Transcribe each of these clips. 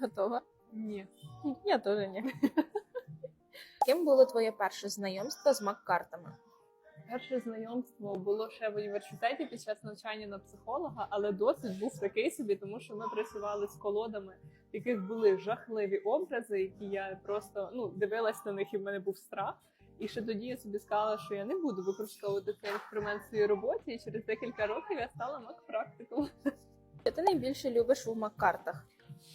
Готова? Ні. Я теж ні. Ким було твоє перше знайомство з мак-картами? Перше знайомство було ще в університеті під час навчання на психолога, але досвід був такий собі, тому що ми працювали з колодами, в яких були жахливі образи, які я просто ну дивилась на них, і в мене був страх. І ще тоді я собі сказала, що я не буду використовувати цей інструмент в своїй роботі. І через декілька років я стала мак-практиком. Що ти найбільше любиш у мак-картах?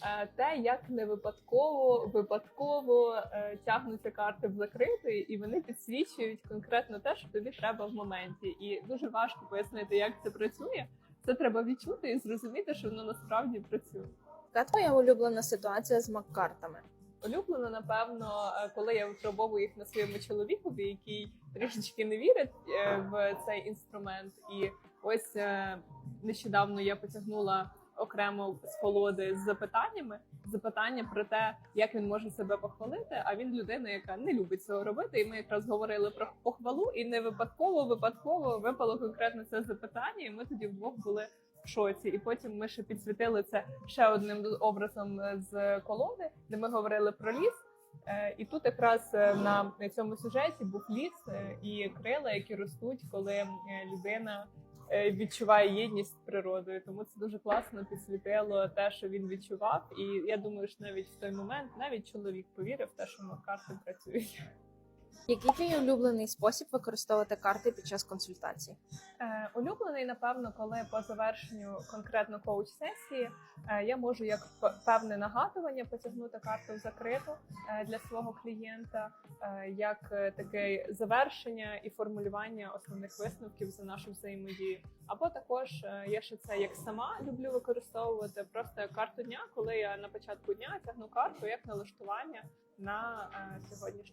Е, те, як не випадково випадково е, тягнуться карти в закритий, і вони підсвічують конкретно те, що тобі треба в моменті. І дуже важко пояснити, як це працює. Це треба відчути і зрозуміти, що воно насправді працює. Яка твоя улюблена ситуація з мак-картами? Улюблено, напевно, е, коли я випробовую їх на своєму чоловікові, який трішечки не вірить в цей інструмент. І ось нещодавно я потягнула окремо з колоди з запитаннями. Запитання про те, як він може себе похвалити. А він людина, яка не любить цього робити. І ми якраз говорили про похвалу, і не випадково, випадково випало конкретно це запитання. І ми тоді вдвох були в шоці. І потім ми ще підсвітили це ще одним образом з колоди, де ми говорили про ліс. Е, І тут якраз е, на цьому сюжеті був ліс е, і крила, які ростуть, коли людина відчуває єдність з природою. Тому це дуже класно підсвітило те, що він відчував. І я думаю, що навіть в той момент навіть чоловік повірив в те, що карти працюють. Який твій улюблений спосіб використовувати карти під час консультації? Е, улюблений, напевно, коли по завершенню конкретно коуч-сесії е, я можу як певне нагадування потягнути карту в закриту е, для свого клієнта, е, як е, таке завершення і формулювання основних висновків за нашу взаємодію. Або також е, я ще це як сама люблю використовувати просто карту дня, коли я на початку дня тягну карту як налаштування на е, сьогоднішній.